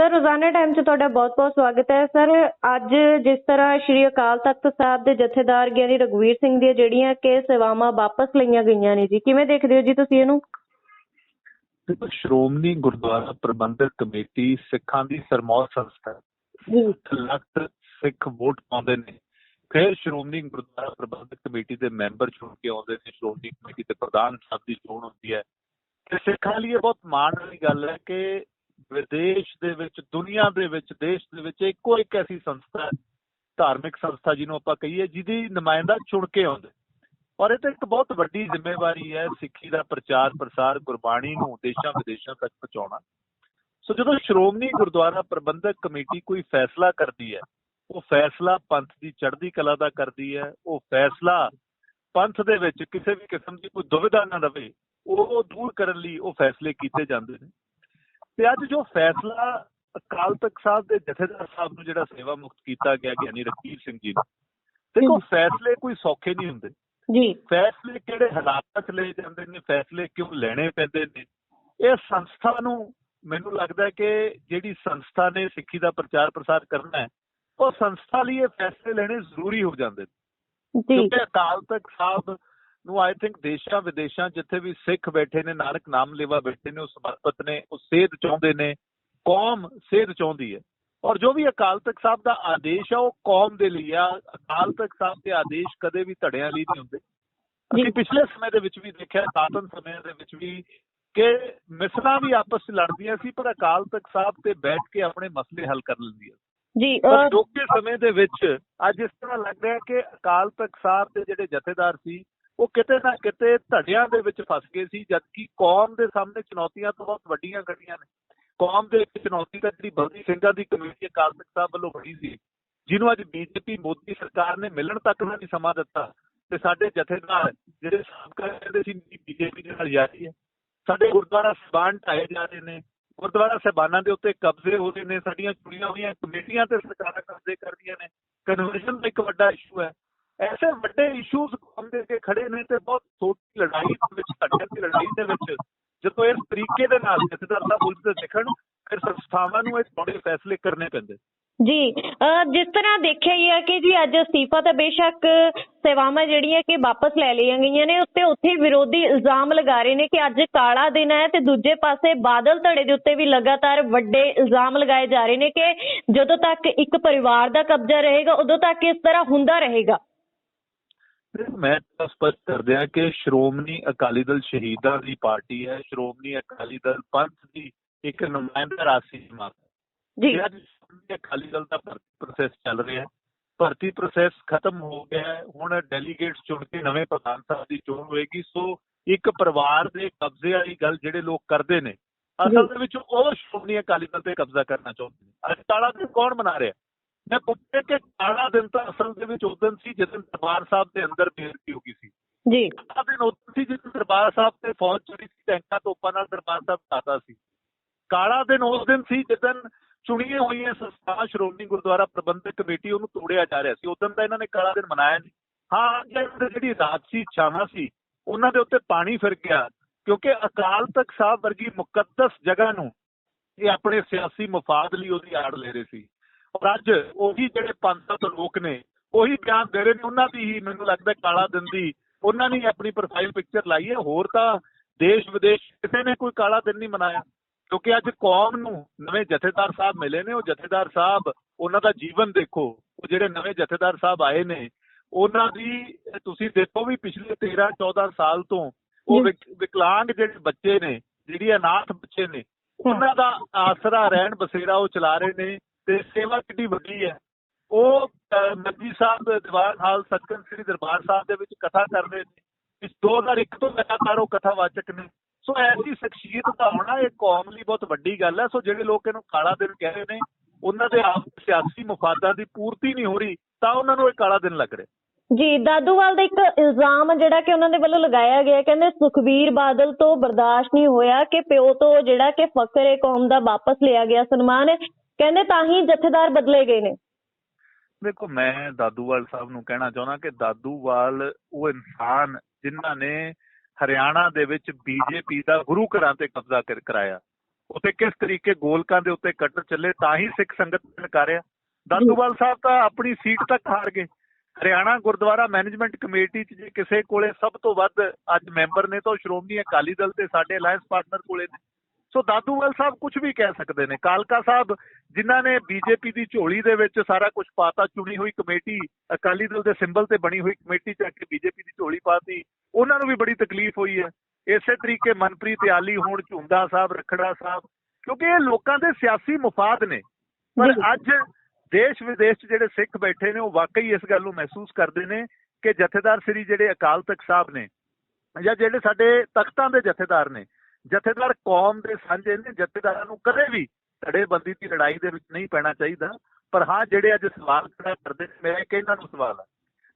Sir ਰੋਜ਼ਾਨਾ time 'ਚ ਤੁਹਾਡਾ ਬਹੁਤ-ਬਹੁਤ ਸਵਾਗਤ ਹੈ। ਸਰ ਅੱਜ ਜਿਸ ਤਰ੍ਹਾਂ ਸ਼੍ਰੀ ਅਕਾਲ ਤਖਤ ਸਾਹਿਬ ਦੇ ਜਥੇਦਾਰ ਗਿਆਨੀ ਰਘਵੀਰ ਸਿੰਘ ਦੀਆਂ ਜਿਹੜੀਆਂ ਕਿ ਸੇਵਾਵਾਂ ਵਾਪਸ ਲਈਆਂ ਗਈਆਂ ਨੇ ਜੀ ਕਿਵੇਂ ਦੇਖਦੇ ਹੋ ਜੀ ਤੁਸੀਂ ਇਹਨੂੰ? ਦੇਖੋ ਸ਼੍ਰੋਮਣੀ ਗੁਰਦੁਆਰਾ ਪ੍ਰਬੰਧਕ ਕਮੇਟੀ ਸਿੱਖਾਂ ਦੀ ਸਰਮੌਰ ਸੰਸਥਾ। ਜੀ। ਲੱਖ ਸਿੱਖ ਵੋਟ ਪਾਉਂਦੇ ਨੇ। ਫਿਰ ਸ਼੍ਰੋਮਣੀ ਗੁਰਦੁਆਰਾ ਪ੍ਰਬੰਧਕ ਕਮੇਟੀ ਦੇ ਮੈਂਬਰ ਚੁਣ ਕੇ ਆਉਂਦੇ ਨੇ। ਸ਼੍ਰੋਮਣੀ ਕਮੇਟੀ ਦੇ ਪ੍ਰਧਾਨ ਸਾਹਿਬ ਦੀ ਚੋਣ ਹੁੰਦੀ ਹੈ। ਤੇ ਸਿੱਖਾਂ ਲਈ ਇਹ ਬਹੁਤ ਮਾਣ ਵਾਲੀ ਗੱਲ ਹੈ ਕਿ ਵਿਦੇਸ਼ ਦੇ ਵਿੱਚ, ਦੁਨੀਆ ਦੇ ਵਿੱਚ, ਦੇਸ਼ ਦੇ ਵਿੱਚ ਇੱਕੋ ਇੱਕ ਐਸੀ ਸੰਸਥਾ ਧਾਰਮਿਕ ਸੰਸਥਾ ਜਿਹਨੂੰ ਆਪਾਂ ਕਹੀਏ, ਜਿਹਦੀ ਨੁਮਾਇੰਦਾ ਚੁਣ ਕੇ ਆਉਂਦੇ। ਔਰ ਇਹ ਤਾਂ ਇੱਕ ਬਹੁਤ ਵੱਡੀ ਜ਼ਿੰਮੇਵਾਰੀ ਹੈ ਸਿੱਖੀ ਦਾ ਪ੍ਰਚਾਰ ਪ੍ਰਸਾਰ ਗੁਰਬਾਣੀ ਨੂੰ ਦੇਸ਼ਾਂ ਵਿਦੇਸ਼ਾਂ ਤੱਕ ਪਹੁੰਚਾਉਣਾ। ਸੋ ਜਦੋਂ ਸ਼੍ਰੋਮਣੀ ਗੁਰਦੁਆਰਾ ਪ੍ਰਬੰਧਕ ਕਮੇਟੀ ਕੋਈ ਫੈਸਲਾ ਕਰਦੀ ਹੈ, ਉਹ ਫੈਸਲਾ ਪੰਥ ਦੀ ਚੜ੍ਹਦੀ ਕਲਾ ਦਾ ਕਰਦੀ ਹੈ, ਉਹ ਫੈਸਲਾ ਪੰਥ ਦੇ ਵਿੱਚ ਕਿਸੇ ਵੀ ਕਿਸਮ ਦੀ ਕੋਈ ਦੁਵਿਧਾ ਨਾ ਰਵੇ, ਉਹ ਦੂਰ ਕਰਨ ਲਈ ਉਹ ਫੈਸਲੇ ਕੀਤੇ ਜਾਂਦੇ ਨੇ। ਤੇ ਅੱਜ ਜੋ ਫੈਸਲਾ ਅਕਾਲ ਤਖਤ ਸਾਹਿਬ ਦੇ ਜਥੇਦਾਰ ਸਾਹਿਬ ਨੂੰ ਜਿਹੜਾ ਸੇਵਾ ਮੁਕਤ ਕੀਤਾ ਗਿਆ ਗਿਆਨੀ ਰਕੀਰ ਸਿੰਘ ਜੀ ਨੂੰ ਦੇਖੋ ਫੈਸਲੇ ਕੋਈ ਸੌਖੇ ਨਹੀਂ ਹੁੰਦੇ। ਜੀ। ਫੈਸਲੇ ਕਿਹੜੇ ਹਾਲਾਤਾਂ 'ਚ ਲਏ ਜਾਂਦੇ ਨੇ ਫੈਸਲੇ ਕਿਉਂ ਲੈਣੇ ਪੈਂਦੇ ਨੇ? ਇਹ ਸੰਸਥਾ ਨੂੰ ਮੈਨੂੰ ਲੱਗਦਾ ਕਿ ਜਿਹੜੀ ਸੰਸਥਾ ਨੇ ਸਿੱਖੀ ਦਾ ਪ੍ਰਚਾਰ ਪ੍ਰਸਾਰ ਕਰਨਾ ਹੈ ਉਹ ਸੰਸਥਾ ਲਈ ਇਹ ਫੈਸਲੇ ਲੈਣੇ ਜ਼ਰੂਰੀ ਹੋ ਜਾਂਦੇ ਨੇ। ਜੀ। ਕਿਉਂਕਿ ਅਕਾਲ ਤਖਤ ਸਾਹਿਬ ਨੂੰ ਆਈ ਥਿੰਕ ਦੇਸ਼ਾਂ ਵਿਦੇਸ਼ਾਂ ਜਿੱਥੇ ਵੀ ਸਿੱਖ ਬੈਠੇ ਨੇ ਨਾਨਕ ਨਾਮ ਲੈਵਾ ਬੈਠੇ ਨੇ ਉਹ ਸਮਰਪਿਤ ਨੇ ਉਹ ਸੇਧ ਚਾਹੁੰਦੇ ਨੇ ਕੌਮ ਸੇਧ ਚਾਹੁੰਦੀ ਹੈ। ਔਰ ਜੋ ਵੀ ਅਕਾਲ ਤਖਤ ਸਾਹਿਬ ਦਾ ਆਦੇਸ਼ ਆ ਉਹ ਕੌਮ ਦੇ ਲਈ ਆ। ਅਕਾਲ ਤਖਤ ਸਾਹਿਬ ਦੇ ਆਦੇਸ਼ ਕਦੇ ਵੀ ਧੜਿਆਂ ਲਈ ਨਹੀਂ ਹੁੰਦੇ। ਅਸੀਂ ਪਿਛਲੇ ਸਮੇਂ ਦੇ ਵਿੱਚ ਵੀ ਦੇਖਿਆ ਸਾਤਨ ਸਮੇਂ ਦੇ ਵਿੱਚ ਵੀ ਕਿ ਮਿਸਲਾਂ ਵੀ ਆਪਸ ਵਿੱਚ ਲੜਦੀਆਂ ਸੀ ਪਰ ਅਕਾਲ ਤਖਤ ਸਾਹਿਬ ਤੇ ਬੈਠ ਕੇ ਆਪਣੇ ਮਸਲੇ ਹੱਲ ਕਰ ਲੈਂਦੀਆਂ ਜੀ ਪਰ ਅਜੋਕੇ ਸਮੇਂ ਦੇ ਵਿੱਚ ਅੱਜ ਇਸ ਤਰ੍ਹਾਂ ਲੱਗ ਰਿਹਾ ਕਿ ਅਕਾਲ ਤਖਤ ਸਾਹਿਬ ਦੇ ਜਿਹੜੇ ਜਥੇਦਾਰ ਸੀ ਉਹ ਕਿਤੇ ਨਾ ਕਿਤੇ ਧੜਿਆਂ ਦੇ ਵਿੱਚ ਫਸ ਗਏ ਸੀ, ਜਦਕਿ ਕੌਮ ਦੇ ਸਾਹਮਣੇ ਚੁਣੌਤੀਆਂ ਤਾਂ ਬਹੁਤ ਵੱਡੀਆਂ ਖੜੀਆਂ ਨੇ। ਕੌਮ ਦੇ ਇੱਕ ਚੁਣੌਤੀ ਤਾਂ ਜਿਹੜੀ ਬਲਦੀ ਸਿੰਘਾਂ ਦੀ ਕਮੇਟੀ ਅਕਾਲ ਸਾਹਿਬ ਵੱਲੋਂ ਬਣੀ ਸੀ, ਜਿਹਨੂੰ ਅੱਜ ਬੀਜੇਪੀ, ਮੋਦੀ ਸਰਕਾਰ ਨੇ ਮਿਲਣ ਤੱਕ ਦਾ ਨਹੀਂ ਸਮਾਂ ਦਿੱਤਾ ਤੇ ਸਾਡੇ ਜਥੇਦਾਰ ਜਿਹੜੇ ਸਾਬਕਾ ਕਹਿੰਦੇ ਸੀ ਬੀਜੇਪੀ ਦੇ ਨਾਲ ਯਾਰੀ ਹੈ। ਸਾਡੇ ਗੁਰਦੁਆਰਾ ਸਬਾਨ ਢਾਏ ਜਾ ਰਹੇ ਨੇ, ਗੁਰਦੁਆਰਾ ਸਹਿਬਾਨਾਂ ਦੇ ਉੱਤੇ ਕਬਜ਼ੇ ਹੋ ਰਹੇ ਨੇ, ਸਾਡੀਆਂ ਚੁਣੀਆਂ ਹੋਈਆਂ ਕਮੇਟੀਆਂ ਤੇ ਸਰਕਾਰਾਂ ਕਬਜ਼ੇ ਕਰਦੀਆਂ ਨੇ। ਕਨਵਰਸ਼ਨ ਦਾ ਇੱਕ ਵੱਡਾ ਇਸ਼ੂ ਹੈ। ਐਸੇ ਵੱਡੇ ਇਸ਼ੂਜ਼ ਕੌਮ ਦੇ ਕੇ ਖੜੇ ਨੇ ਤੇ ਬਹੁਤ ਛੋਟੀ ਲੜਾਈ ਦੇ ਵਿੱਚ ਘਟਿਆ ਦੀ ਲੜਾਈ ਦੇ ਵਿੱਚ ਜਦੋਂ ਇਸ ਤਰੀਕੇ ਦੇ ਨਾਲ ਜਥੇਦਾਰ ਸਾਹਿਬ ਉਲਝਦੇ ਦਿਖਣ ਫਿਰ ਸੰਸਥਾਵਾਂ ਨੂੰ ਇਹ ਬੜੇ ਫੈਸਲੇ ਕਰਨੇ ਪੈਂਦੇ ਜੀ ਜਿਸ ਤਰ੍ਹਾਂ ਦੇਖਿਆ ਹੀ ਹੈ ਕਿ ਜੀ ਅੱਜ ਅਸਤੀਫਾ ਤਾਂ ਬੇਸ਼ੱਕ ਸੇਵਾਵਾਂ ਜਿਹੜੀਆਂ ਕਿ ਵਾਪਸ ਲੈ ਲਈਆਂ ਗਈਆਂ ਨੇ ਉੱਤੇ ਉੱਥੇ ਵਿਰੋਧੀ ਇਲਜ਼ਾਮ ਲਗਾ ਰਹੇ ਨੇ ਕਿ ਅੱਜ ਕਾਲਾ ਦਿਨ ਹੈ ਤੇ ਦੂਜੇ ਪਾਸੇ ਬਾਦਲ ਧੜੇ ਦੇ ਉੱਤੇ ਵੀ ਲਗਾਤਾਰ ਵੱਡੇ ਇਲਜ਼ਾਮ ਲਗਾਏ ਜਾ ਰਹੇ ਨੇ ਕਿ ਜਦੋਂ ਤੱਕ ਇੱਕ ਪਰਿਵਾਰ ਦਾ ਕਬਜ਼ਾ ਰਹੇਗਾ ਉਦੋਂ ਤੱਕ ਇਸ ਤਰ੍ਹਾਂ ਹੁੰਦਾ ਰਹੇਗਾ ਮੈਂ ਸਪਸ਼ਟ ਕਰ ਦਿਆਂ ਕਿ ਸ਼੍ਰੋਮਣੀ ਅਕਾਲੀ ਦਲ ਸ਼ਹੀਦਾਂ ਦੀ ਪਾਰਟੀ ਹੈ ਸ਼੍ਰੋਮਣੀ ਅਕਾਲੀ ਦਲ ਪੰਥ ਦੀ ਇੱਕ ਨੁਮਾਇੰਦਾ ਰਾਸ਼ੀ ਜਮਾਤ ਹੈ। ਜੀ। ਅੱਜ ਸ਼੍ਰੋਮਣੀ ਅਕਾਲੀ ਦਲ ਦਾ ਭਰਤੀ ਪ੍ਰੋਸੈਸ ਚੱਲ ਰਿਹਾ ਹੈ। ਭਰਤੀ ਪ੍ਰੋਸੈਸ ਖਤਮ ਹੋ ਗਿਆ ਹੁਣ ਡੈਲੀਗੇਟਸ ਚੁਣ ਕੇ ਨਵੇਂ ਪ੍ਰਧਾਨ ਸਾਹਿਬ ਦੀ ਚੋਣ ਹੋਏਗੀ। ਸੋ ਇੱਕ ਪਰਿਵਾਰ ਦੇ ਕਬਜ਼ੇ ਵਾਲੀ ਗੱਲ ਜਿਹੜੇ ਲੋਕ ਕਰਦੇ ਨੇ ਅਸਲ ਦੇ ਵਿੱਚ ਉਹ ਸ਼੍ਰੋਮਣੀ ਅਕਾਲੀ ਦਲ ਤੇ ਕਬਜ਼ਾ ਕਰਨਾ ਚਾਹੁੰਦੇ ਨੇ। ਅੱਜ ਦਿਨ ਕੌਣ ਮਨਾ ਰਿਹਾ? ਮੈਂ ਪੁੱਛਿਆ ਕਿ ਕਾਲਾ ਦਿਨ ਤਾਂ ਅਸਲ ਦੇ ਵਿੱਚ ਉਸ ਦਿਨ ਸੀ ਜਿਸ ਦਿਨ ਦਰਬਾਰ ਸਾਹਿਬ ਦੇ ਅੰਦਰ ਬੇਇੱਜ਼ਤੀ ਹੋ ਗਈ ਸੀ। ਜੀ। ਕਾਲਾ ਦਿਨ ਉਸ ਸੀ ਜਿਸ ਦਿਨ ਦਰਬਾਰ ਸਾਹਿਬ ਤੇ ਫੌਜ ਚੜੀ ਸੀ ਟੈਂਕਾਂ ਤੋਪਾਂ ਨਾਲ ਦਰਬਾਰ ਸਾਹਿਬ ਢਾਤਾ ਸੀ। ਕਾਲਾ ਦਿਨ ਉਸ ਦਿਨ ਸੀ ਜਿਸ ਦਿਨ ਚੁਣੀਆਂ ਹੋਈਆਂ ਸੰਸਥਾਵਾਂ ਸ਼੍ਰੋਮਣੀ ਗੁਰਦੁਆਰਾ ਪ੍ਰਬੰਧਕ ਕਮੇਟੀ ਉਹਨੂੰ ਤੋੜਿਆ ਜਾ ਰਿਹਾ ਸੀ। ਉਸ ਦਿਨ ਤਾਂ ਇਹਨਾਂ ਨੇ ਕਾਲਾ ਦਿਨ ਮਨਾਇਆ ਨਹੀਂ। ਹਾਂ ਜਿਹੜੀ ਰਾਜਸੀ ਇੱਛਾਵਾਂ ਸੀ ਉਹਨਾਂ ਦੇ ਉੱਤੇ ਪਾਣੀ ਫਿਰ ਗਿਆ ਕਿਉਂਕਿ ਅਕਾਲ ਤਖਤ ਸਾਹਿਬ ਵਰਗੀ ਮੁਕੱਦਸ ਜਗ੍ਹਾ ਨੂੰ ਇਹ ਆਪਣੇ ਸਿਆਸੀ ਮਫਾਦ ਲਈ ਉਹਦੀ ਆੜ ਲੈ ਰਹੇ ਸੀ। ਔਰ ਅੱਜ ਉਹੀ ਜਿਹੜੇ ਪੰਥਕ ਲੋਕ ਨੇ ਉਹੀ ਬਿਆਨ ਦੇ ਰਹੇ ਨੇ ਉਹਨਾਂ ਦੀ ਹੀ ਮੈਨੂੰ ਲੱਗਦਾ ਕਾਲਾ ਦਿਨ ਦੀ ਉਹਨਾਂ ਨੇ ਆਪਣੀ ਪ੍ਰੋਫਾਈਲ ਪਿਕਚਰ ਲਾਈ ਹੈ। ਹੋਰ ਤਾਂ ਦੇਸ਼ ਵਿਦੇਸ਼ ਕਿਸੇ ਨੇ ਕੋਈ ਕਾਲਾ ਦਿਨ ਨਹੀਂ ਮਨਾਇਆ। ਕਿਉਂਕਿ ਅੱਜ ਕੌਮ ਨੂੰ ਨਵੇਂ ਜਥੇਦਾਰ ਸਾਹਿਬ ਮਿਲੇ ਨੇ ਉਹ ਜਥੇਦਾਰ ਸਾਹਿਬ ਉਹਨਾਂ ਦਾ ਜੀਵਨ ਦੇਖੋ ਉਹ ਜਿਹੜੇ ਨਵੇਂ ਜਥੇਦਾਰ ਸਾਹਿਬ ਆਏ ਨੇ ਉਹਨਾਂ ਦੀ ਤੁਸੀਂ ਦੇਖੋ ਵੀ ਪਿਛਲੇ 13 14 ਸਾਲ ਤੋਂ ਉਹ ਵਿਕ- ਵਿਕਲਾਂਗ ਜਿਹੜੇ ਬੱਚੇ ਨੇ ਜਿਹੜੀ ਅਨਾਥ ਬੱਚੇ ਨੇ ਉਹਨਾਂ ਦਾ ਆਸਰਾ ਰਹਿਣ ਬਸੇਰਾ ਉਹ ਚਲਾ ਰਹੇ ਨੇ ਤੇ ਸੇਵਾ ਕਿੰਨੀ ਵੱਡੀ ਹੈ। ਉਹ ਅਹ, ਸਾਹਿਬ ਦੀਵਾਨ ਹਾਲ ਸਤਕਨ ਸ੍ਰੀ ਦਰਬਾਰ ਸਾਹਿਬ ਦੇ ਵਿੱਚ ਕਥਾ ਕਰਦੇ ਨੇ। ਇਸ 2001 ਤੋਂ ਲਗਾਤਾਰ ਉਹ ਕਥਾਵਾਚਕ ਨੇ। ਸੋ ਐਸੀ ਸ਼ਖਸੀਅਤ ਦਾ ਹੋਣਾ ਇਹ ਕੌਮ ਲਈ ਬਹੁਤ ਵੱਡੀ ਗੱਲ ਹੈ। ਸੋ ਜਿਹੜੇ ਲੋਕ ਇਹਨੂੰ ਕਾਲਾ ਦਿਨ ਕਹਿ ਰਹੇ ਨੇ ਉਹਨਾਂ ਦੇ ਆਪ ਸਿਆਸੀ ਮਫਾਦਾਂ ਦੀ ਪੂਰਤੀ ਨਹੀਂ ਹੋ ਰਹੀ ਤਾਂ ਉਹਨਾਂ ਨੂੰ ਇਹ ਕਾਲਾ ਦਿਨ ਲੱਗ ਰਿਹਾ। ਜੀ ਦਾਦੂਵਾਲ ਦਾ ਇੱਕ ਇਲਜ਼ਾਮ ਜਿਹੜਾ ਕਿ ਉਹਨਾਂ ਦੇ ਵੱਲੋਂ ਲਗਾਇਆ ਗਿਆ ਕਹਿੰਦੇ ਸੁਖਬੀਰ ਬਾਦਲ ਤੋਂ ਬਰਦਾਸ਼ਤ ਨਹੀਂ ਹੋਇਆ ਕਿ ਪਿਓ ਤੋਂ ਜਿਹੜਾ ਕਿ ਫਕਰ ਏ ਕੌਮ ਦਾ ਵਾਪਸ ਲਿਆ ਗਿਆ ਸਨਮਾਨ। ਕਹਿੰਦੇ ਤਾਂ ਹੀ ਜਥੇਦਾਰ ਬਦਲੇ ਗਏ ਨੇ। ਦੇਖੋ, ਮੈਂ ਦਾਦੂਵਾਲ ਸਾਹਿਬ ਨੂੰ ਕਹਿਣਾ ਚਾਹੁੰਦਾ ਕਿ ਦਾਦੂਵਾਲ ਉਹ ਇਨਸਾਨ ਜਿਨ੍ਹਾਂ ਨੇ ਹਰਿਆਣਾ ਦੇ ਵਿੱਚ ਬੀਜੇਪੀ ਦਾ ਗੁਰੂ ਘਰਾਂ ਤੇ ਕਬਜ਼ਾ ਕਰ, ਕਰਾਇਆ। ਉੱਥੇ ਕਿਸ ਤਰੀਕੇ ਗੋਲਕਾਂ ਦੇ ਉੱਤੇ ਕਟਰ ਚੱਲੇ, ਤਾਂ ਹੀ ਸਿੱਖ ਸੰਗਤ ਨਕਾਰਿਆ ਦਾਦੂਵਾਲ ਸਾਹਿਬ ਤਾਂ ਆਪਣੀ ਸੀਟ ਤੱਕ ਹਾਰ ਗਏ। ਹਰਿਆਣਾ ਗੁਰਦੁਆਰਾ ਮੈਨੇਜਮੈਂਟ ਕਮੇਟੀ 'ਚ ਜੇ ਕਿਸੇ ਕੋਲੇ ਸਭ ਤੋਂ ਵੱਧ ਅੱਜ ਮੈਂਬਰ ਨੇ, ਤਾਂ ਉਹ ਸ਼੍ਰੋਮਣੀ ਅਕਾਲੀ ਦਲ ਤੇ ਸਾਡੇ ਅਲਾਈਅੰਸ ਪਾਰਟਨਰ ਕੋਲੇ ਨੇ। ਸੋ ਦਾਦੂਵਾਲ ਸਾਹਿਬ ਕੁਝ ਵੀ ਕਹਿ ਸਕਦੇ ਨੇ। ਕਾਲਕਾ ਸਾਹਿਬ ਜਿਨ੍ਹਾਂ ਨੇ ਬੀਜੇਪੀ ਦੀ ਝੋਲੀ ਦੇ ਵਿੱਚ ਸਾਰਾ ਕੁਝ ਪਾਤਾ ਚੁਣੀ ਹੋਈ ਕਮੇਟੀ ਅਕਾਲੀ ਦਲ ਦੇ ਸਿੰਬਲ ਤੇ ਬਣੀ ਹੋਈ ਕਮੇਟੀ ਚੱਕ ਕੇ ਬੀਜੇਪੀ ਦੀ ਝੋਲੀ ਪਾਤੀ ਉਹਨਾਂ ਨੂੰ ਵੀ ਬੜੀ ਤਕਲੀਫ ਹੋਈ ਹੈ। ਇਸੇ ਤਰੀਕੇ ਮਨਪ੍ਰੀਤ ਆਲੀ ਹੋਣ ਝੁੰਦਾ ਸਾਹਿਬ ਰਖੜਾ ਸਾਹਿਬ ਕਿਉਂਕਿ ਇਹ ਲੋਕਾਂ ਦੇ ਸਿਆਸੀ ਮਫਾਦ ਨੇ। ਪਰ। ਅੱਜ ਦੇਸ਼ ਵਿਦੇਸ਼ 'ਚ ਜਿਹੜੇ ਸਿੱਖ ਬੈਠੇ ਨੇ ਉਹ ਵਾਕਈ ਇਸ ਗੱਲ ਨੂੰ ਮਹਿਸੂਸ ਕਰਦੇ ਨੇ ਕਿ ਜਥੇਦਾਰ ਸ੍ਰੀ ਜਿਹੜੇ ਅਕਾਲ ਤਖਤ ਸਾਹਿਬ ਨੇ ਜਾਂ ਜਿਹੜੇ ਸਾਡੇ ਤਖਤਾਂ ਦੇ ਜਥੇਦਾਰ ਨੇ ਜਥੇਦਾਰ ਕੌਮ ਦੇ ਸਾਂਝੇ ਨੇ ਜਥੇਦਾਰਾਂ ਨੂੰ ਕਦੇ ਵੀ ਧੜੇਬੰਦੀ ਦੀ ਲੜਾਈ ਦੇ ਵਿੱਚ ਨਹੀਂ ਪੈਣਾ ਚਾਹੀਦਾ। ਪਰ ਹਾਂ ਜਿਹੜੇ ਅੱਜ ਸਵਾਲ ਖੜਾ ਕਰਦੇ ਨੇ ਮੇਰਾ ਇੱਕ ਇਹਨਾਂ ਨੂੰ ਸਵਾਲ ਹੈ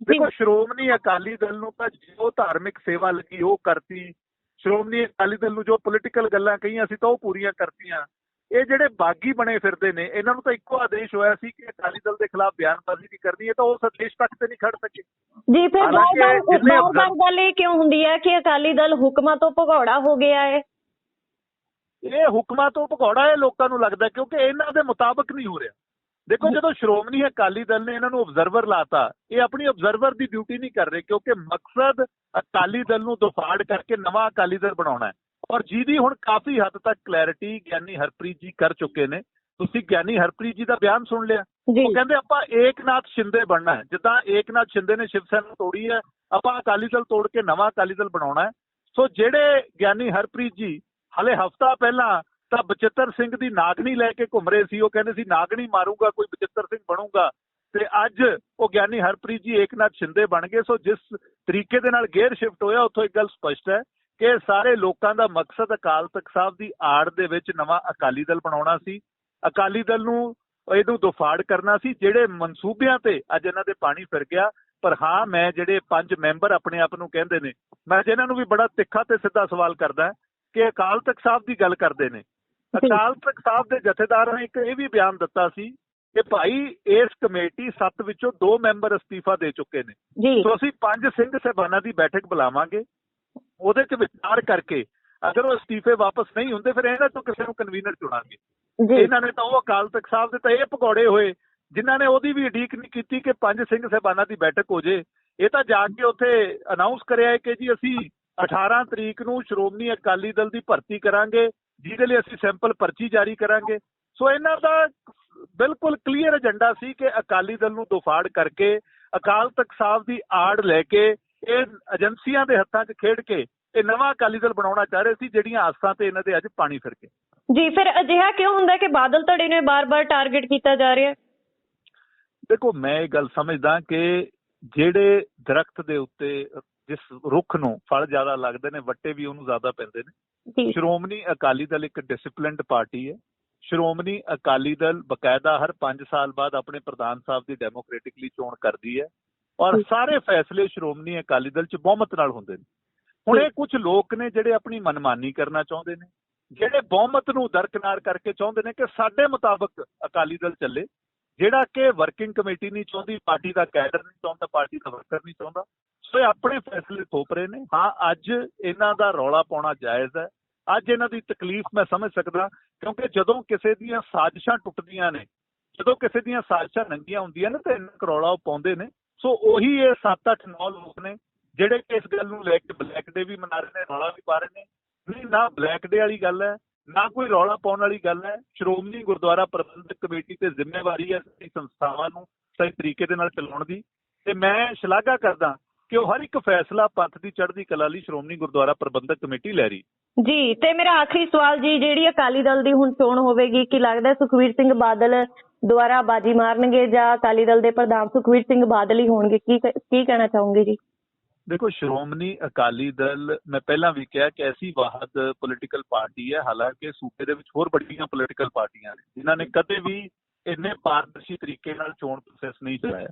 ਦੇਖੋ ਸ਼੍ਰੋਮਣੀ ਅਕਾਲੀ ਦਲ ਨੂੰ ਤਾਂ ਜੋ ਧਾਰਮਿਕ ਸੇਵਾ ਲੱਗੀ ਉਹ ਕਰਤੀ। ਸ਼੍ਰੋਮਣੀ ਅਕਾਲੀ ਦਲ ਨੂੰ ਜੋ ਪੋਲੀਟੀਕਲ ਗੱਲਾਂ ਕਹੀਆਂ ਸੀ ਤਾਂ ਉਹ ਪੂਰੀਆਂ ਕਰਤੀਆਂ। ਇਹ ਜਿਹੜੇ ਬਾਗੀ ਬਣੇ ਫਿਰਦੇ ਨੇ ਇਹਨਾਂ ਨੂੰ ਤਾਂ ਇੱਕੋ ਆਦੇਸ਼ ਹੋਇਆ ਸੀ ਕਿ ਅਕਾਲੀ ਦਲ ਦੇ ਖਿਲਾਫ ਬਿਆਨਬਾਜ਼ੀ ਨਹੀਂ ਕਰਨੀ ਹੈ ਤਾਂ ਉਹ ਸਦੇਸ਼ ਤੱਕ ਤੇ ਨਹੀਂ ਖੜ ਸਕੇ। ਜੀ ਫਿਰ ਬਾਰ-ਬਾਰ ਗੱਲ ਇਹ ਕਿਉਂ ਹੁੰਦੀ ਹੈ ਕਿ ਅਕਾਲੀ ਦਲ ਹੁਕਮਾਂ ਤੋਂ ਭਗੌੜਾ ਹੋ ਗਿਆ ਹੈ? ਇਹ ਹੁਕਮਾਂ ਤੋਂ ਭਗੌੜਾ ਇਹ ਲੋਕਾਂ ਨੂੰ ਲੱਗਦਾ ਕਿਉਂਕਿ ਇਹਨਾਂ ਦੇ ਮੁਤਾਬਕ ਨਹੀਂ ਹੋ ਰਿਹਾ। ਦੇਖੋ ਜਦੋਂ ਸ਼੍ਰੋਮਣੀ ਅਕਾਲੀ ਦਲ ਨੇ ਇਹਨਾਂ ਨੂੰ ਆਬਜ਼ਰਵਰ ਲਾਤਾ ਇਹ ਆਪਣੀ ਆਬਜ਼ਰਵਰ ਦੀ ਡਿਊਟੀ ਨਹੀਂ ਕਰ ਰਹੇ ਕਿਉਂਕਿ ਮਕਸਦ ਅਕਾਲੀ ਦਲ ਨੂੰ ਦੁਫਾੜ ਕਰਕੇ ਨਵਾਂ ਅਕਾਲੀ ਦਲ ਬਣਾਉਣਾ ਹੈ। ਔਰ ਜਿਹਦੀ ਹੁਣ ਕਾਫੀ ਹੱਦ ਤੱਕ ਕਲੈਰਿਟੀ ਗਿਆਨੀ ਹਰਪ੍ਰੀਤ ਜੀ ਕਰ ਚੁੱਕੇ ਨੇ। ਤੁਸੀਂ ਗਿਆਨੀ ਹਰਪ੍ਰੀਤ ਜੀ ਦਾ ਬਿਆਨ ਸੁਣ ਲਿਆ। ਉਹ ਕਹਿੰਦੇ ਆਪਾਂ ਏਕਨਾਥ ਸ਼ਿੰਦੇ ਬਣਨਾ ਹੈ। ਜਿੱਦਾਂ ਏਕਨਾਥ ਸ਼ਿੰਦੇ ਨੇ ਸ਼ਿਵ ਸੈਨਾ ਤੋੜੀ ਹੈ ਆਪਾਂ ਅਕਾਲੀ ਦਲ ਤੋੜ ਕੇ ਨਵਾਂ ਅਕਾਲੀ ਦਲ ਬਣਾਉਣਾ ਹੈ। ਸੋ ਜਿਹੜੇ ਗਿਆਨੀ ਹਰਪ੍ਰੀਤ ਜੀ ਹਲੇ ਹਫਤਾ ਪਹਿਲਾਂ ਤਾਂ ਬਚਿੱਤਰ ਸਿੰਘ ਦੀ ਨਾਗਣੀ ਲੈ ਕੇ ਘੁੰਮ ਰਹੇ ਸੀ। ਉਹ ਕਹਿੰਦੇ ਸੀ, ਨਾਗਣੀ ਮਾਰੂਗਾ, ਕੋਈ ਬਚਿੱਤਰ ਸਿੰਘ ਬਣੂਗਾ। ਤੇ ਅੱਜ ਉਹ ਗਿਆਨੀ ਹਰਪ੍ਰੀਤ ਜੀ ਏਕਨਾਥ ਸ਼ਿੰਦੇ ਬਣ ਗਏ। ਸੋ ਜਿਸ ਤਰੀਕੇ ਦੇ ਨਾਲ ਗੇਅਰ ਸ਼ਿਫਟ ਹੋਇਆ, ਉੱਥੋਂ ਇੱਕ ਗੱਲ ਸਪਸ਼ਟ ਹੈ ਕਿ ਸਾਰੇ ਲੋਕਾਂ ਦਾ ਮਕਸਦ ਅਕਾਲ ਤਖਤ ਸਾਹਿਬ ਦੀ ਆੜ ਦੇ ਵਿੱਚ ਨਵਾਂ ਅਕਾਲੀ ਦਲ ਬਣਾਉਣਾ ਸੀ। ਅਕਾਲੀ ਦਲ ਨੂੰ ਇਹਨੂੰ ਦੁਫਾੜ ਕਰਨਾ ਸੀ, ਜਿਹੜੇ ਮਨਸੂਬਿਆਂ ਤੇ ਅੱਜ ਇਹਨਾਂ ਦੇ ਪਾਣੀ ਫਿਰ ਗਿਆ। ਪਰ ਹਾਂ, ਮੈਂ ਜਿਹੜੇ ਪੰਜ ਮੈਂਬਰ ਆਪਣੇ ਆਪ ਨੂੰ ਕਹਿੰਦੇ ਨੇ, ਮੈਂ ਜਿਹਨਾਂ ਨੂੰ ਵੀ ਬੜਾ ਤਿੱਖਾ ਤੇ ਸਿੱਧਾ ਸਵਾਲ ਕਰਦਾ। ਕਿ ਅਕਾਲ ਤਖਤ ਸਾਹਿਬ ਦੀ ਗੱਲ ਕਰਦੇ ਨੇ। ਅਕਾਲ ਤਖਤ ਸਾਹਿਬ ਦੇ ਜਥੇਦਾਰਾਂ ਨੇ ਇੱਕ ਇਹ ਵੀ ਬਿਆਨ ਦਿੱਤਾ ਸੀ ਕਿ ਭਾਈ ਇਸ ਕਮੇਟੀ ਸੱਤ ਵਿੱਚੋਂ ਦੋ ਮੈਂਬਰ ਅਸਤੀਫਾ ਦੇ ਚੁੱਕੇ ਨੇ। ਸੋ ਅਸੀਂ ਪੰਜ ਸਿੰਘ ਸਹਿਬਾਨਾਂ ਦੀ ਬੈਠਕ ਬੁਲਾਵਾਂਗੇ। ਉਹਦੇ 'ਚ ਵਿਚਾਰ ਕਰਕੇ ਅਗਰ ਉਹ ਅਸਤੀਫੇ ਵਾਪਸ ਨਹੀਂ ਹੁੰਦੇ ਫਿਰ ਇਹਨਾਂ ਤੋਂ ਕਿਸੇ ਨੂੰ ਕਨਵੀਨਰ ਚੁਣਾਂਗੇ। ਇਹਨਾਂ ਨੇ ਤਾਂ ਉਹ ਅਕਾਲ ਤਖਤ ਸਾਹਿਬ ਦੇ ਤਾਂ ਇਹ ਪਕੌੜੇ ਹੋਏ ਜਿਨ੍ਹਾਂ ਨੇ ਉਹਦੀ ਵੀ ਉਡੀਕ ਨਹੀਂ ਕੀਤੀ ਕਿ ਪੰਜ ਸਿੰਘ ਸਹਿਬਾਨਾਂ ਦੀ ਬੈਠਕ ਹੋ ਜੇ। ਇਹ ਤਾਂ ਜਾ ਕੇ ਉੱਥੇ ਅਨਾਉਂਸ ਕਰਿਆ ਕਿ ਜੀ ਅਸੀਂ 18 ਤਰੀਕ ਨੂੰ ਸ਼੍ਰੋਮਣੀ ਅਕਾਲੀ ਦਲ ਦੀ ਭਰਤੀ ਕਰਾਂਗੇ ਜਿਹਦੇ ਲਈ ਅਸੀਂ ਸੈਂਪਲ ਪਰਚੀ ਜਾਰੀ ਕਰਾਂਗੇ। ਸੋ ਇਹਨਾਂ ਦਾ ਬਿਲਕੁਲ ਕਲੀਅਰ ਏਜੰਡਾ ਸੀ ਕਿ ਅਕਾਲੀ ਦਲ ਨੂੰ ਦੁਫਾੜ ਕਰਕੇ ਅਕਾਲ ਤਖਤ ਸਾਹਿਬ ਦੀ ਆੜ ਲੈ ਕੇ ਇਹ ਏਜੰਸੀਆਂ ਦੇ ਹੱਥਾਂ 'ਚ ਖੇਡ ਕੇ ਇਹ ਨਵਾਂ ਅਕਾਲੀ ਦਲ ਬਣਾਉਣਾ ਚਾਹ ਰਹੇ ਸੀ ਜਿਹੜੀਆਂ ਆਸਾਂ ਤੇ ਇਹਨਾਂ ਦੇ ਅੱਜ ਪਾਣੀ ਫਿਰ ਗਏ। ਜੀ ਫਿਰ ਅਜਿਹਾ ਕਿਉਂ ਹੁੰਦਾ ਕਿ ਬਾਦਲ ਧੜੇ ਨੇ ਬਾਰ-ਬਾਰ ਟਾਰਗੇਟ ਕੀਤਾ ਜਾ ਰਿਹਾ? ਹੈ ਦੇਖੋ ਮੈਂ ਇਹ ਗੱਲ ਸਮਝਦਾ ਕਿ ਜਿਹੜੇ ਦਰਖਤ ਦੇ ਉੱਤੇ ਜਿਸ ਰੁੱਖ ਨੂੰ ਫਲ ਜ਼ਿਆਦਾ ਲੱਗਦੇ ਨੇ ਵੱਟੇ ਵੀ ਉਹਨੂੰ ਜ਼ਿਆਦਾ ਪੈਂਦੇ ਨੇ। ਸ਼੍ਰੋਮਣੀ ਅਕਾਲੀ ਦਲ ਇੱਕ ਡਿਸਪਲਿਨਡ ਪਾਰਟੀ ਹੈ। ਸ਼੍ਰੋਮਣੀ ਅਕਾਲੀ ਦਲ ਬਕਾਇਦਾ ਹਰ 5 ਸਾਲ ਬਾਅਦ ਆਪਣੇ ਪ੍ਰਧਾਨ ਸਾਹਿਬ ਦੀ ਡੈਮੋਕ੍ਰੈਟਿਕਲੀ ਚੋਣ ਕਰਦੀ ਹੈ ਔਰ। ਸਾਰੇ ਫੈਸਲੇ ਸ਼੍ਰੋਮਣੀ ਅਕਾਲੀ ਦਲ ਚ ਬਹੁਮਤ ਨਾਲ ਹੁੰਦੇ ਨੇ। ਹੁਣ ਇਹ ਕੁਝ ਲੋਕ ਨੇ ਜਿਹੜੇ ਆਪਣੀ ਮਨਮਾਨੀ ਕਰਨਾ ਚਾਹੁੰਦੇ ਨੇ ਜਿਹੜੇ ਬਹੁਮਤ ਨੂੰ ਦਰਕਨਾਰ ਕਰਕੇ ਚਾਹੁੰਦੇ ਨੇ ਕਿ ਸਾਡੇ ਮੁਤਾਬਕ ਅਕਾਲੀ ਦਲ ਚੱਲੇ ਜਿਹੜਾ ਕਿ ਵਰਕਿੰਗ ਕਮੇਟੀ ਨਹੀਂ ਚਾਹੁੰਦੀ ਪਾਰਟੀ ਦਾ ਕੈਡਰ ਨਹੀਂ ਚਾਹੁੰਦਾ ਪਾਰਟੀ ਦਾ ਵਰਕਰ ਨਹੀਂ ਚਾਹੁੰਦਾ। ਸੋ ਇਹ ਆਪਣੇ ਫੈਸਲੇ ਥੋਪ ਰਹੇ ਨੇ। ਹਾਂ, ਅੱਜ ਇਹਨਾਂ ਦਾ ਰੌਲਾ ਪਾਉਣਾ ਜਾਇਜ਼ ਹੈ। ਅੱਜ ਇਹਨਾਂ ਦੀ ਤਕਲੀਫ ਮੈਂ ਸਮਝ ਸਕਦਾ, ਕਿਉਂਕਿ ਜਦੋਂ ਕਿਸੇ ਦੀਆਂ ਸਾਜ਼ਿਸ਼ਾਂ ਟੁੱਟਦੀਆਂ ਨੇ, ਜਦੋਂ ਕਿਸੇ ਦੀਆਂ ਸਾਜ਼ਿਸ਼ਾਂ ਨੰਗੀਆਂ ਹੁੰਦੀਆਂ ਨੇ, ਤਾਂ ਇੰਨਾ ਕੁ ਰੌਲਾ ਉਹ ਪਾਉਂਦੇ ਨੇ। ਸੋ ਉਹੀ ਇਹ 7 8 9 ਲੋਕ ਨੇ, ਜਿਹੜੇ ਕਿ ਇਸ ਗੱਲ ਨੂੰ ਲੈ ਕੇ ਬਲੈਕ ਡੇ ਵੀ ਮਨਾ ਰਹੇ ਨੇ, ਰੌਲਾ ਵੀ ਪਾ ਰਹੇ ਨੇ। ਨਹੀਂ, ਨਾ ਬਲੈਕ ਡੇ ਵਾਲੀ ਗੱਲ ਹੈ, ਨਾ ਕੋਈ ਰੌਲਾ ਪਾਉਣ ਵਾਲੀ ਗੱਲ ਹੈ। ਸ਼੍ਰੋਮਣੀ ਗੁਰਦੁਆਰਾ ਪ੍ਰਬੰਧਕ ਕਮੇਟੀ ਤੇ ਜ਼ਿੰਮੇਵਾਰੀ ਹੈ ਸਾਡੀ ਸੰਸਥਾਵਾਂ ਨੂੰ ਸਹੀ ਤਰੀਕੇ ਦੇ ਨਾਲ ਚਲਾਉਣ ਦੀ। ਤੇ ਮੈਂ ਸ਼ਲਾਘਾ ਕਰਦਾ ਕਿ ਉਹ ਹਰ ਇੱਕ ਫੈਸਲਾ ਪੰਥ ਦੀ ਚੜ੍ਹਦੀ ਕਲਾ ਲਈ ਸ਼੍ਰੋਮਣੀ ਗੁਰਦੁਆਰਾ ਪ੍ਰਬੰਧਕ ਕਮੇਟੀ ਲੈ ਰਹੀ। ਜੀ ਤੇ ਮੇਰਾ ਆਖਰੀ ਸਵਾਲ ਜੀ ਜਿਹੜੀ ਅਕਾਲੀ ਦਲ ਦੀ ਹੁਣ ਚੋਣ ਹੋਵੇਗੀ ਕੀ ਲੱਗਦਾ ਸੁਖਵੀਰ ਸਿੰਘ ਬਾਦਲ ਦੁਆਰਾ ਬਾਜੀ ਮਾਰਨਗੇ ਜਾਂ ਅਕਾਲੀ ਦਲ ਦੇ ਪ੍ਰਧਾਨ ਸੁਖਵੀਰ ਸਿੰਘ ਬਾਦਲ ਹੀ ਹੋਣਗੇ? ਕੀ ਕੀ ਕਹਿਣਾ ਚਾਹੋਗੇ ਜੀ? ਦੇਖੋ ਸ਼੍ਰੋਮਣੀ ਅਕਾਲੀ ਦਲ ਮੈਂ ਪਹਿਲਾਂ ਵੀ ਕਿਹਾ ਕਿ ਐਸੀ ਵਾਹਦ ਪੋਲੀਟੀਕਲ ਪਾਰਟੀ ਹੈ ਹਾਲਾਂਕਿ ਸੂਬੇ ਦੇ ਵਿੱਚ ਹੋਰ ਵੱਡੀਆਂ ਪੋਲੀਟੀਕਲ ਪਾਰਟੀਆਂ ਨੇ ਜਿਨ੍ਹਾਂ ਨੇ ਕਦੇ ਵੀ ਇੰਨੇ ਪਾਰਦਰਸ਼ੀ ਤਰੀਕੇ ਨਾਲ ਚੋਣ ਪ੍ਰੋਸੈਸ ਨਹੀਂ ਚਲਾਇਆ।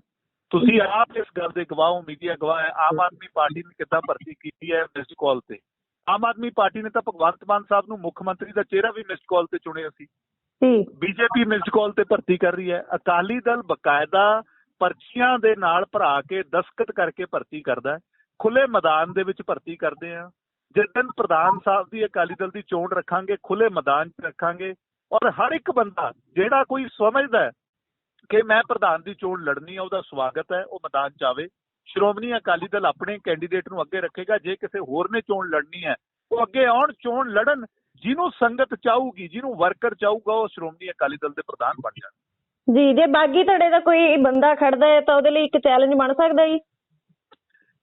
ਤੁਸੀਂ ਆਪ ਇਸ ਗੱਲ ਦੇ ਗਵਾਹ ਹੋ ਮੀਡੀਆ ਗਵਾਹ ਹੈ ਆਮ ਆਦਮੀ ਪਾਰਟੀ ਨੇ ਕਿੱਦਾਂ ਭਰਤੀ ਕੀਤੀ ਹੈ ਮਿਸਡ ਕਾਲ ਤੇ? ਆਮ ਆਦਮੀ ਪਾਰਟੀ ਨੇ ਤਾਂ ਭਗਵੰਤ ਮਾਨ ਸਾਹਿਬ ਨੂੰ ਮੁੱਖ ਮੰਤਰੀ ਦਾ ਚਿਹਰਾ ਵੀ ਮਿਸਡ ਕਾਲ ਤੇ ਚੁਣਿਆ ਸੀ। ਜੀ। ਬੀਜੇਪੀ ਮਿਸਡ ਕਾਲ ਤੇ ਭਰਤੀ ਕਰ ਰਹੀ ਹੈ। ਅਕਾਲੀ ਦਲ ਬਕਾਇਦਾ ਪਰਚੀਆਂ ਦੇ ਨਾਲ ਭਰਾ ਕੇ ਦਸਖਤ ਕਰਕੇ ਭਰਤੀ ਕਰਦਾ ਹੈ। ਖੁੱਲੇ ਮੈਦਾਨ ਦੇ ਵਿੱਚ ਭਰਤੀ ਕਰਦੇ ਆ ਜਿਸ ਦਿਨ ਪ੍ਰਧਾਨ ਸਾਹਿਬ ਦੀ ਅਕਾਲੀ ਦਲ ਦੀ ਚੋਣ ਰੱਖਾਂਗੇ ਖੁੱਲੇ ਮੈਦਾਨ 'ਚ ਰੱਖਾਂਗੇ ਔਰ ਹਰ ਇੱਕ ਬੰਦਾ ਜਿਹੜਾ ਕੋਈ ਸਮਝਦਾ ਹੈ ਕਿ ਮੈਂ ਪ੍ਰਧਾਨ ਦੀ ਚੋਣ ਲੜਨੀ ਹੈ ਉਹਦਾ ਸਵਾਗਤ ਹੈ ਉਹ ਮੈਦਾਨ 'ਚ ਆਵੇ। ਸ਼੍ਰੋਮਣੀ ਅਕਾਲੀ ਦਲ ਆਪਣੇ ਕੈਂਡੀਡੇਟ ਨੂੰ ਅੱਗੇ ਰੱਖੇਗਾ ਜੇ ਕਿਸੇ ਹੋਰ ਨੇ ਚੋਣ ਲੜਨੀ ਹੈ ਉਹ ਅੱਗੇ ਆਉਣ ਚੋਣ ਲੜਨ ਜਿਹਨੂੰ ਸੰਗਤ ਚਾਹੂਗੀ ਜਿਹਨੂੰ ਵਰਕਰ ਚਾਹੂਗਾ ਉਹ ਸ਼੍ਰੋਮਣੀ ਅਕਾਲੀ ਦਲ ਦੇ ਪ੍ਰਧਾਨ ਬਣ ਜਾਣ। ਜੀ ਜੇ ਬਾਗੀ ਧੜੇ ਦਾ ਕੋਈ ਬੰਦਾ ਖੜਦਾ ਹੈ ਤਾਂ ਉਹਦੇ ਲਈ ਇੱਕ ਚੈਲੰਜ ਬਣ ਸਕਦਾ ਜੀ।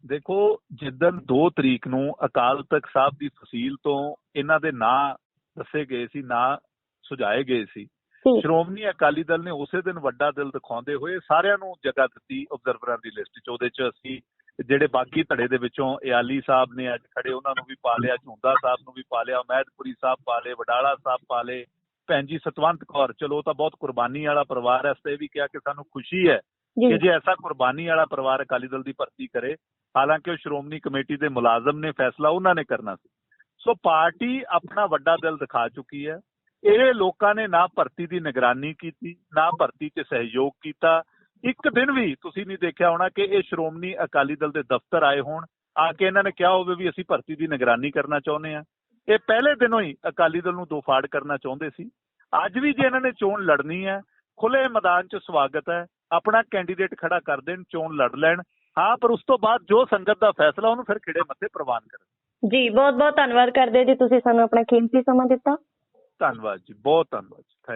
ਦੇਖੋ ਜਿੱਦਨ 2 ਤਰੀਕ ਨੂੰ ਅਕਾਲ ਤਖਤ ਸਾਹਿਬ ਦੀ ਤਹਿਸੀਲ ਤੋਂ ਇਹਨਾਂ ਦੇ ਨਾਂ ਦੱਸੇ ਗਏ ਸੀ ਨਾਂ ਸੁਝਾਏ ਗਏ ਸੀ ਸ਼੍ਰੋਮਣੀ ਅਕਾਲੀ ਦਲ ਨੇ ਉਸੇ ਦਿਨ ਵੱਡਾ ਦਿਲ ਦਿਖਾਉਂਦੇ ਹੋਏ ਸਾਰਿਆਂ ਨੂੰ ਜਗ੍ਹਾ ਦਿੱਤੀ ਆਬਜ਼ਰਵਰਾਂ ਦੀ ਲਿਸਟ 'ਚ। ਉਹਦੇ 'ਚ ਅਸੀਂ ਜਿਹੜੇ ਬਾਗੀ ਧੜੇ ਦੇ ਵਿੱਚੋਂ ਇਆਲੀ ਸਾਹਿਬ ਨੇ ਅੱਜ ਖੜੇ ਉਹਨਾਂ ਨੂੰ ਵੀ ਪਾ ਲਿਆ ਝੁੰਦਾ ਸਾਹਿਬ ਨੂੰ ਵੀ ਪਾ ਲਿਆ ਮਹਿਦਪੁਰੀ ਸਾਹਿਬ ਪਾ ਲਏ ਵਡਾਲਾ ਸਾਹਿਬ ਪਾ ਲਏ। ਭੈਣ ਜੀ ਸਤਵੰਤ ਕੌਰ ਚਲੋ ਤਾਂ ਬਹੁਤ ਕੁਰਬਾਨੀ ਵਾਲਾ ਪਰਿਵਾਰ ਹੈ ਇਸ ਤੇ ਇਹ ਵੀ ਕਿਹਾ ਕਿ ਸਾਨੂੰ ਖੁਸ਼ੀ ਹੈ ਕਿ ਜੇ ਐਸਾ ਕੁਰਬਾਨੀ ਵਾਲਾ ਪਰਿਵਾਰ ਅਕਾਲੀ ਦਲ ਦੀ ਭਰਤੀ ਕਰੇ ਹਾਲਾਂਕਿ ਉਹ ਸ਼੍ਰੋਮਣੀ ਕਮੇਟੀ ਦੇ ਮੁਲਾਜ਼ਮ ਨੇ ਫੈਸਲਾ ਉਹਨਾਂ ਨੇ ਕਰਨਾ ਸੀ। ਸੋ ਪਾਰਟੀ ਆਪਣਾ ਵੱਡਾ ਦਿਲ ਦਿਖਾ ਚੁੱਕੀ ਹੈ। ਇਹ ਲੋਕਾਂ ਨੇ ਨਾ ਭਰਤੀ ਦੀ ਨਿਗਰਾਨੀ ਕੀਤੀ, ਨਾ ਭਰਤੀ 'ਚ ਸਹਿਯੋਗ ਕੀਤਾ। ਇੱਕ ਦਿਨ ਵੀ ਤੁਸੀਂ ਨਹੀਂ ਦੇਖਿਆ ਹੋਣਾ ਕਿ ਇਹ ਸ਼੍ਰੋਮਣੀ ਅਕਾਲੀ ਦਲ ਦੇ ਦਫ਼ਤਰ ਆਏ ਹੋਣ। ਆ ਕੇ ਇਹਨਾਂ ਨੇ ਕਿਹਾ ਹੋਵੇ ਵੀ ਅਸੀਂ ਭਰਤੀ ਦੀ ਨਿਗਰਾਨੀ ਕਰਨਾ ਚਾਹੁੰਦੇ ਆ ਇਹ ਪਹਿਲੇ ਦਿਨੋਂ ਹੀ ਅਕਾਲੀ ਦਲ ਨੂੰ ਦੋ ਫਾੜ ਕਰਨਾ ਚਾਹੁੰਦੇ ਸੀ। ਅੱਜ ਵੀ ਜੇ ਇਹਨਾਂ ਨੇ ਚੋਣ ਲੜਨੀ ਹੈ ਖੁੱਲੇ ਮੈਦਾਨ 'ਚ ਸਵਾਗਤ ਹੈ। ਆਪਣਾ ਕੈਂਡੀਡੇਟ ਖੜਾ ਕਰ ਦੇਣ, ਚੋਣ ਲੜ ਲੈਣ। ਹਾਂ, ਪਰ ਉਸ ਤੋਂ ਬਾਅਦ ਜੋ ਸੰਗਤ ਦਾ ਫੈਸਲਾ, ਉਹਨੂੰ ਫਿਰ ਖਿੜੇ ਮੱਥੇ ਪ੍ਰਵਾਨ ਕਰਨ। ਜੀ ਬਹੁਤ ਬਹੁਤ ਧੰਨਵਾਦ ਕਰਦੇ ਜੀ, ਤੁਸੀਂ ਸਾਨੂੰ ਆਪਣਾ ਕੀਮਤੀ ਸਮਾਂ ਦਿੱਤਾ। ਧੰਨਵਾਦ ਜੀ ਬਹੁਤ ਧੰਨਵਾਦ ਜੀ ਥੈਂਕ